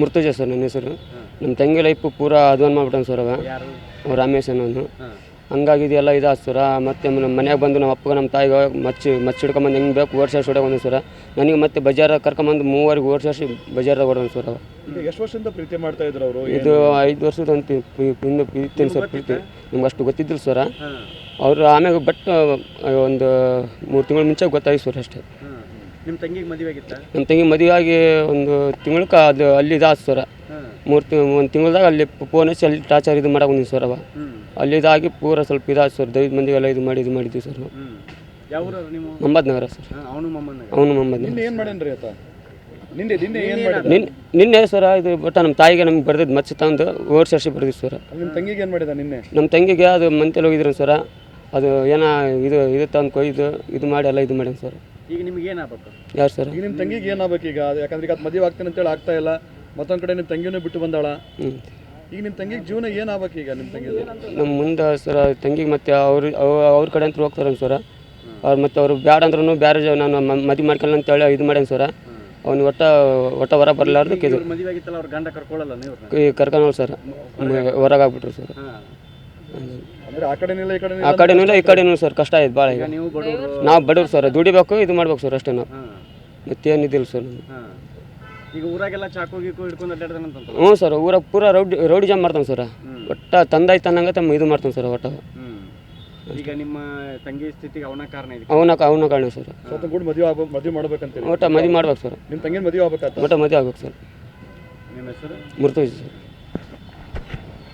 Murtuza sir ನನ್ನ ಹೆಸರು. ನಮ್ಮ ತಂಗಿ ಲೈಫ್ ಪೂರಾ ಅಧ್ವಾನ ಮಾಡ್ಬಿಟ್ಟನ್ ಸರ್ ಅವ. ಯಾರು? ಅವ ರಮೇಶ್ ಅನ್ನೋನು. ಹಂಗಾಗಿ ಇದೆಲ್ಲ ಇದಾದ ಸರ. ಮತ್ತೆ ನಮ್ಮ ಮನ್ಯಾಗ ಬಂದು ನಮ್ಮ ಅಪ್ಪಗೆ ನಮ್ಮ ತಾಯಿಗೆ ಮಚ್ಚಿ ಮಚ್ಚಿ ಹಿಡ್ಕೊಂಬಂದು ಹೆಂಗೆ ಬೇಕು ಓಡ್ಸಾಡ್ಸಿ ಹೊಡೆ ಸರ. ನನಗೆ ಮತ್ತೆ ಬಜಾರ ಕರ್ಕೊಂಬಂದು ಮೂವರಿಗೆ ಓಡ್ಸಾಡ್ಸಿ ಬಜಾರ್ದಾಗ ಹೊಡೆದ ಸರ್ ಅವ. ಎಷ್ಟು ವರ್ಷದಿಂದ ಪ್ರೀತಿ ಮಾಡ್ತಾ ಇದ್ರು ಅವರು? ಇದು ಐದು ವರ್ಷದ ಅಂತ ಹಿಂದೆ ಪ್ರೀತಿ ಸರ್ ಪ್ರೀತಿ. ನಿಮ್ಗೆ ಅಷ್ಟು ಗೊತ್ತಿದ್ದಿಲ್ಲ ಸರ. ಅವರು ಆಮ್ಯಾಗ ಬಟ್ ಒಂದು ಮೂರು ತಿಂಗಳ ಮುಂಚೆ ಗೊತ್ತಾಯ್ತು ಸರ್ ಅಷ್ಟೇ. ನಿಮ್ಮ ತಂಗಿಗೆ ಮದುವೆ ಆಗಿತ್ತ? ನಮ್ಮ ತಂಗಿ ಮದುವೆ ಆಗಿ ಒಂದು ತಿಂಗ್ಳಕ್ಕೆ ಅದು ಅಲ್ಲಿ ಇದಾಗ ಸರ. ಮೂರು ತಿಂಗ್ ಒಂದು ತಿಂಗಳದಾಗ ಅಲ್ಲಿ ಫೋನ್ ಹಚ್ಚಿ ಅಲ್ಲಿ ಟಾರ್ಚರ್ ಇದು ಮಾಡಕ್ಕೆ ಬಂದಿದ್ದು ಸರ್ ಅವ. ಅಲ್ಲಿದಾಗಿ ಅಲ್ಲಿ ಇದಾಗಿ ಪೂರ ಸ್ವಲ್ಪ ಇದಾದ ಸರ್ ದೈದ ಮಂದಿಗೆಲ್ಲ ಇದು ಮಾಡಿ ಇದು ಮಾಡಿದ್ವಿ ಸರ್ ನಾವು. ಯಾವ ಊರವ್ರು ನೀವು? ಮೊಹಮ್ಮದ್ ನಗರ ಸರ್. ಹಾಂ ಅವನು ಮೊಮ್ಮನ ಅವನು ಮೊಹಮ್ಮದ್ ನಗರ ನಿನ್ನೆ ಏನು ಮಾಡ್ಯಾನ್ರಿ ಆತ? ನಿನ್ನೆ ನಿನ್ನೆ ಏನು ಮಾಡಿದ ನಿನ್ ನಿನ್ನೆ ಸರ ಇದು ಬಟ್ ನಮ್ಮ ತಾಯಿಗೆ ನಮ್ಗೆ ಬರ್ದಿದ್ದು ಮತ್ತೆ ತಂದು ಓಡ್ಸಾಡ್ಸಿ ಬರ್ದಿದ್ದು ಸರ್. ನಿಮ್ಮ ತಂಗಿಗೆ ಏನು ಮಾಡಿದ ನಿನ್ನೆ? ನಮ್ಮ ತಂಗಿಗೆ ಅದು ಮಂತೆಲ್ಲಿ ಹೋಗಿದ್ರು ಸರ. ಅದು ಏನ ಇದು ಇದು ತಂದು ಕೊಯ್ದು ಇದು ಮಾಡಿ ಎಲ್ಲ ಇದು ಮಾಡ್ಯಾನ ಸರ್. ಈಗ ನಿಮ್ಗೆ ಏನಾಗಬೇಕು ಯಾರು ಸರ್? ಈಗ ನಿಮ್ಮ ತಂಗಿಗೆ ಏನಾಗಬೇಕು ಆಗ್ಬೇಕು ಈಗ? ಅದು ಯಾಕಂದ್ರೆ ಈಗ ಅದು ಮದುವೆ ಆಗ್ತೇನೆ ಅಂತೇಳಿ ಆಗ್ತಾ ಇಲ್ಲ. ಮತ್ತೊಂದು ಕಡೆ ನಿಮ್ಮ ತಂಗಿನೂ ಬಿಟ್ಟು ಬಂದಾಳ. ಹ್ಞೂ ಈಗ ನಿಮ್ಮ ತಂಗಿಗೆ ಜೀವನ ಏನು ಆಗ್ಬೇಕು ಈಗ ನಿಮ್ಮ ತಂಗಿ ನಮ್ಮ ಮುಂದೆ ಸರ ತಂಗಿಗೆ ಮತ್ತೆ ಅವ್ರು ಅವ್ರ ಕಡೆ ಅಂತ ಹೋಗ್ತಾರ ಸರ್. ಅವ್ರು ಮತ್ತೆ ಅವರು ಬ್ಯಾಡ ಅಂದ್ರೂ ಬೇರೆ ನಾನು ಮದುವೆ ಮಾಡ್ಕೊಳ್ಳ ಅಂತೇಳಿ ಇದು ಮಾಡ್ಯಾನ ಸರ್. ಅವ್ನು ಒಟ್ಟ ಒಟ್ಟ ಹೊರ ಬರಲಾರ್ದಕ್ಕೆ ಇದು. ಇವ್ರ ಮದುವೆ ಆಗಿತ್ತಲ್ಲ ಅವ್ರ ಗಂಡ ಕರ್ಕೊಳ್ಳಲ್ಲ ನೀವು ಕರ್ಕೊಂಡು ಸರ್. ಹೊರಗಾಗ್ಬಿಟ್ರು ಸರ್. ಆ ಕಡೆನಿಲ್ಲ ಈ ಕಡೆ ಆ ಕಡೆನೂ ಇಲ್ಲ ಈ ಕಡೆನೂ ಸರ್ ಕಷ್ಟ ಆಯ್ತು ಭಾಳ ಈಗ ನೀವು ಬಡವರು ನಾವು ಬಡವ್ರು ಸರ್ ದುಡಿಬೇಕು ಇದು ಮಾಡ್ಬೇಕು ಸರ್ ಅಷ್ಟೇ ನಾವು. ಹಾಂ. ಮತ್ತೇನಿದ್ದಿಲ್ಲ ಸರ್ ನಮ್ಗೆ. ಈಗ ಊರಾಗೆಲ್ಲ ಚಾಕು ಗೀಕು ಹಿಡ್ಕೊಂಡು ಅಡ್ಡಾಡ್ತಾನಂತಂತ ಹ್ಞೂ ಸರ್ ಊರಾಗ ಪೂರ ರೌಡಿ ರೌಡಿ ಜಾಮ್ ಮಾಡ್ತಾನೆ ಸರ್. ಒಟ್ಟ ತಂದಾಯ್ತು ಅನ್ನಂಗೆ ತಮ್ಮ ಇದು ಮಾಡ್ತಾನೆ ಸರ್ ಒಟ್ಟ. ಈಗ ನಿಮ್ಮ ತಂಗಿ ಸ್ಥಿತಿಗೆ ಅವನ ಕಾರಣ ಇದಕ್ಕೆ. ಅವನ ಅವನ ಕಾರಣ ಸರ್. ಸ್ವಲ್ಪ ಕೂಡ ಮದುವೆ ಆಗ ಮದುವೆ ಮಾಡ್ಬೇಕಂತೀರಿ ಒಟ್ಟ ಮದುವೆ ಮಾಡ್ಬೇಕು ಸರ್. ನಿಮ್ಮ ತಂಗಿನ ಮದುವೆ ಆಗ್ಬೇಕಾತ ಒಟ್ಟ ಮದುವೆ ಆಗ್ಬೇಕು ಸರ್. ನಿಮ್ಮ ಹೆಸರು? ಮುರ್ತೋಜಿ ಸರ್.